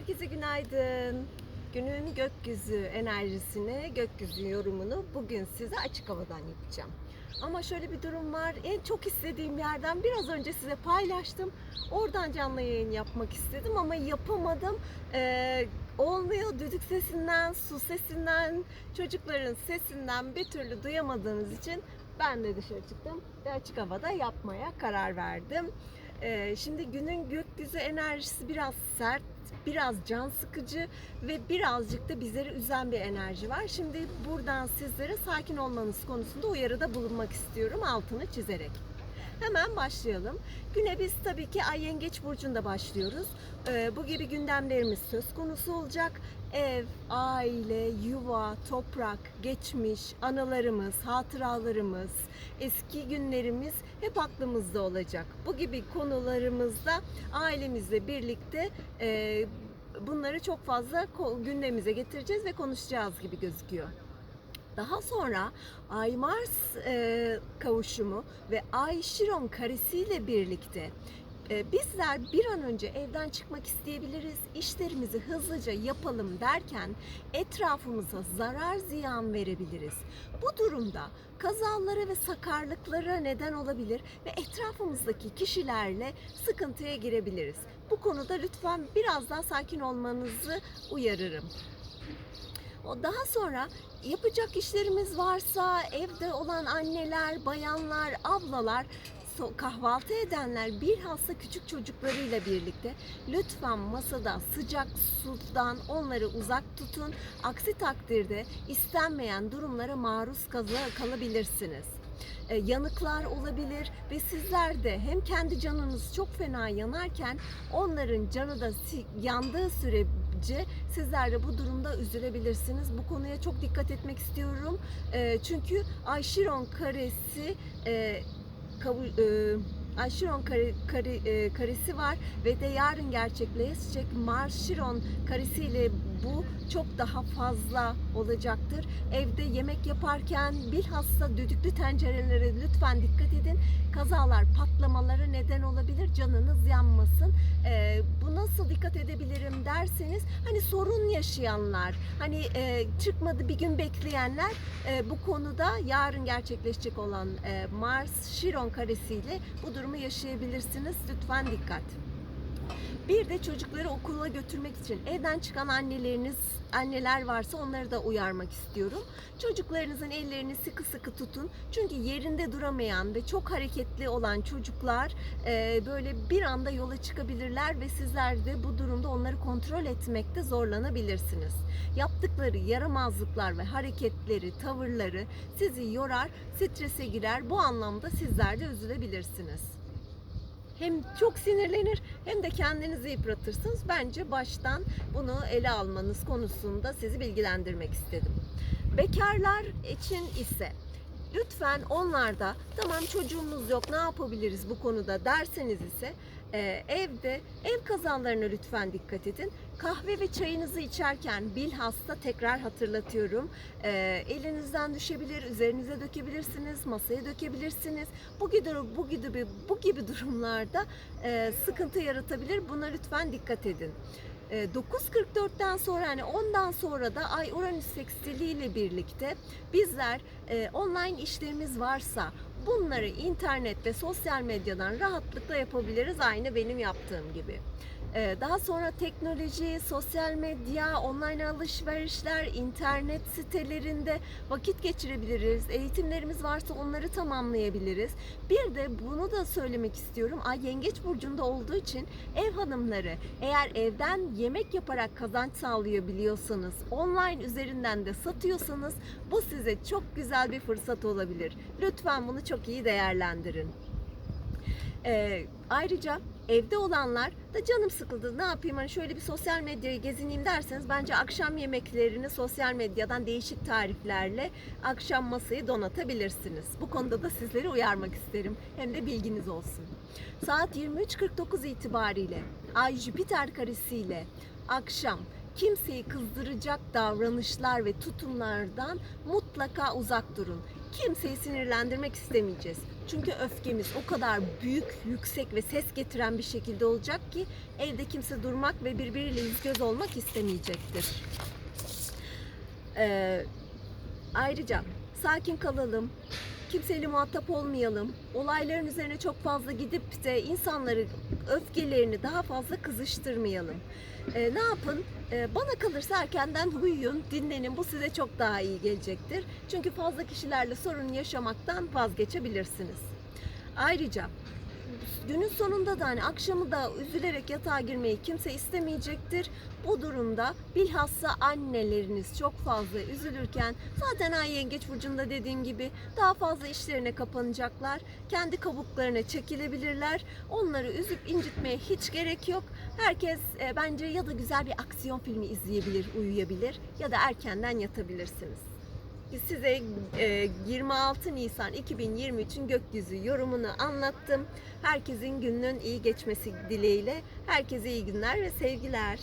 Herkese günaydın. Günün gökyüzü enerjisini, gökyüzü yorumunu bugün size açık havadan yapacağım. Ama şöyle bir durum var. En çok istediğim yerden biraz önce size paylaştım. Oradan canlı yayın yapmak istedim ama yapamadım. Ee, olmuyor. Düdük sesinden, su sesinden, çocukların sesinden bir türlü duyamadığınız için ben de dışarı çıktım ve açık havada yapmaya karar verdim. Ee, şimdi günün gökyüzü enerjisi biraz sert, biraz can sıkıcı ve birazcık da bizleri üzen bir enerji var. Şimdi buradan sizlere sakin olmanız konusunda uyarıda bulunmak istiyorum altını çizerek. Hemen başlayalım. Güne biz tabii ki Ay Yengeç Burcu'nda başlıyoruz. Ee, bu gibi gündemlerimiz söz konusu olacak. Ev, aile, yuva, toprak, geçmiş, anılarımız, hatıralarımız, eski günlerimiz hep aklımızda olacak. Bu gibi konularımızda ailemizle birlikte e, bunları çok fazla gündemimize getireceğiz ve konuşacağız gibi gözüküyor. Daha sonra Ay Mars e, kavuşumu ve Ay Şiron karesiyle birlikte e, bizler bir an önce evden çıkmak isteyebiliriz, işlerimizi hızlıca yapalım derken etrafımıza zarar ziyan verebiliriz. Bu durumda kazalara ve sakarlıklara neden olabilir ve etrafımızdaki kişilerle sıkıntıya girebiliriz. Bu konuda lütfen biraz daha sakin olmanızı uyarırım. O daha sonra yapacak işlerimiz varsa evde olan anneler, bayanlar, ablalar, kahvaltı edenler bilhassa küçük çocuklarıyla birlikte lütfen masada sıcak sudan onları uzak tutun. Aksi takdirde istenmeyen durumlara maruz kala- kalabilirsiniz yanıklar olabilir ve sizler de hem kendi canınız çok fena yanarken onların canı da yandığı sürece sizler de bu durumda üzülebilirsiniz. Bu konuya çok dikkat etmek istiyorum. E, çünkü Ayşiron karesi e, e, Ayşiron kare, kare, e, karesi var ve de yarın gerçekleşecek Mars Şiron karesiyle bu çok daha fazla olacaktır. Evde yemek yaparken bilhassa düdüklü tencerelere lütfen dikkat edin. Kazalar, patlamalara neden olabilir. Canınız yanmasın. Dikkat edebilirim derseniz hani sorun yaşayanlar, hani e, çıkmadı bir gün bekleyenler e, bu konuda yarın gerçekleşecek olan e, Mars Şiron karesiyle bu durumu yaşayabilirsiniz. Lütfen dikkat. Bir de çocukları okula götürmek için evden çıkan anneleriniz, anneler varsa onları da uyarmak istiyorum. Çocuklarınızın ellerini sıkı sıkı tutun. Çünkü yerinde duramayan ve çok hareketli olan çocuklar e, böyle bir anda yola çıkabilirler ve sizler de bu durumda onları kontrol etmekte zorlanabilirsiniz. Yaptıkları yaramazlıklar ve hareketleri, tavırları sizi yorar, strese girer. Bu anlamda sizler de üzülebilirsiniz hem çok sinirlenir hem de kendinizi yıpratırsınız. Bence baştan bunu ele almanız konusunda sizi bilgilendirmek istedim. Bekarlar için ise lütfen onlarda tamam çocuğumuz yok ne yapabiliriz bu konuda derseniz ise e, evde ev kazalarına lütfen dikkat edin. Kahve ve çayınızı içerken bilhassa tekrar hatırlatıyorum. e, elinizden düşebilir, üzerinize dökebilirsiniz, masaya dökebilirsiniz. Bu gibi bu gibi bu gibi durumlarda e, sıkıntı yaratabilir. Buna lütfen dikkat edin. E, 9.44'ten sonra yani ondan sonra da Ay Uranüs sekstiliyle birlikte bizler e, online işlerimiz varsa bunları internet ve sosyal medyadan rahatlıkla yapabiliriz aynı benim yaptığım gibi. Ee, Daha sonra teknoloji, sosyal medya, online alışverişler, internet sitelerinde vakit geçirebiliriz. Eğitimlerimiz varsa onları tamamlayabiliriz. Bir de bunu da söylemek istiyorum. Ay Yengeç burcunda olduğu için ev hanımları eğer evden yemek yaparak kazanç sağlayabiliyorsanız, online üzerinden de satıyorsanız bu size çok güzel bir fırsat olabilir. Lütfen bunu çok iyi değerlendirin. Ee, ayrıca evde olanlar da canım sıkıldı ne yapayım hani şöyle bir sosyal medyayı gezineyim derseniz bence akşam yemeklerini sosyal medyadan değişik tariflerle akşam masayı donatabilirsiniz. Bu konuda da sizleri uyarmak isterim. Hem de bilginiz olsun. Saat 23.49 itibariyle Ay Jüpiter karesiyle akşam kimseyi kızdıracak davranışlar ve tutumlardan mutlaka uzak durun. Kimseyi sinirlendirmek istemeyeceğiz. Çünkü öfkemiz o kadar büyük, yüksek ve ses getiren bir şekilde olacak ki evde kimse durmak ve birbiriyle yüz göz olmak istemeyecektir. Ee, ayrıca sakin kalalım, kimseyle muhatap olmayalım. Olayların üzerine çok fazla gidip de insanları öfkelerini daha fazla kızıştırmayalım. Ee, ne yapın? Ee, bana kalırsa erkenden uyuyun, dinlenin. Bu size çok daha iyi gelecektir. Çünkü fazla kişilerle sorun yaşamaktan vazgeçebilirsiniz. Ayrıca günün sonunda da hani akşamı da üzülerek yatağa girmeyi kimse istemeyecektir. Bu durumda bilhassa anneleriniz çok fazla üzülürken zaten ay yengeç burcunda dediğim gibi daha fazla işlerine kapanacaklar. Kendi kabuklarına çekilebilirler. Onları üzüp incitmeye hiç gerek yok. Herkes e, bence ya da güzel bir aksiyon filmi izleyebilir, uyuyabilir ya da erkenden yatabilirsiniz. Size e, 26 Nisan 2023'ün gökyüzü yorumunu anlattım. Herkesin gününün iyi geçmesi dileğiyle. Herkese iyi günler ve sevgiler.